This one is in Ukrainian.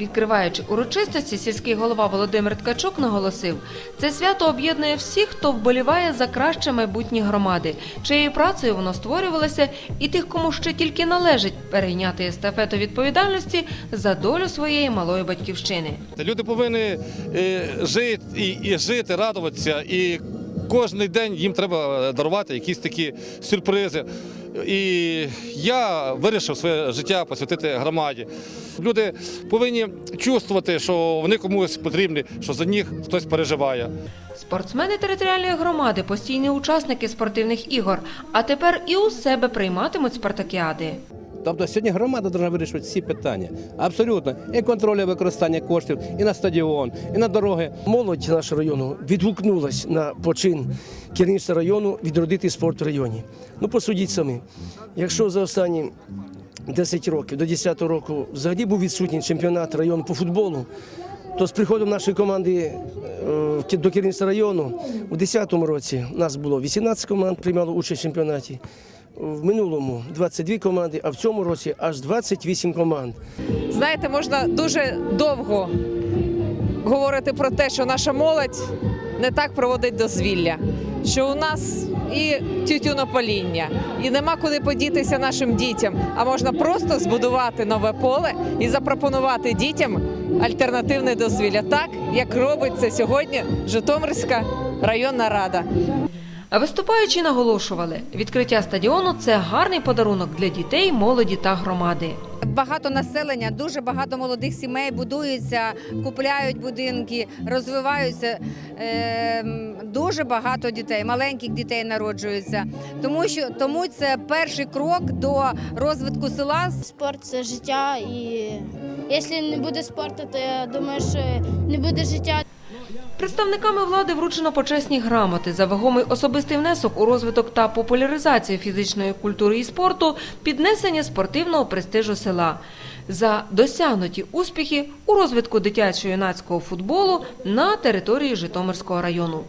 Відкриваючи урочистості, сільський голова Володимир Ткачук наголосив, це свято об'єднує всіх, хто вболіває за краще майбутнє громади, чиєю працею воно створювалося, і тих, кому ще тільки належить перейняти естафету відповідальності за долю своєї малої батьківщини. Люди повинні е, жити і, і жити, радуватися, і кожен день їм треба дарувати якісь такі сюрпризи. І я вирішив своє життя посвятити громаді. Люди повинні чувствувати, що вони комусь потрібні, що за них хтось переживає. Спортсмени територіальної громади постійні учасники спортивних ігор, а тепер і у себе прийматимуть спартакіади. Тобто сьогодні громада повинна вирішувати всі питання. Абсолютно. І контролю використання коштів, і на стадіон, і на дороги. Молодь нашого району відгукнулась на почин керівництва району відродити спорт в районі. Ну, посудіть самі. Якщо за останні 10 років, до 10 року взагалі був відсутній чемпіонат району по футболу, то з приходом нашої команди е, до керівництва району у 2010 році нас було 18 команд, приймало участь в чемпіонаті. В минулому 22 команди, а в цьому році аж 28 команд. Знаєте, можна дуже довго говорити про те, що наша молодь не так проводить дозвілля, що у нас і тютюнопаління, і нема куди подітися нашим дітям. А можна просто збудувати нове поле і запропонувати дітям альтернативне дозвілля, так як робить це сьогодні Житомирська районна рада. А виступаючі наголошували, відкриття стадіону це гарний подарунок для дітей, молоді та громади. Багато населення, дуже багато молодих сімей будуються, купляють будинки, розвиваються. Ем, Дуже багато дітей, маленьких дітей народжуються. Тому що тому це перший крок до розвитку села. Спорт це життя, і якщо не буде спорту, то я думаю, що не буде життя. Представниками влади вручено почесні грамоти за вагомий особистий внесок у розвиток та популяризацію фізичної культури і спорту, піднесення спортивного престижу села. За досягнуті успіхи у розвитку дитячо-юнацького футболу на території Житомирського району.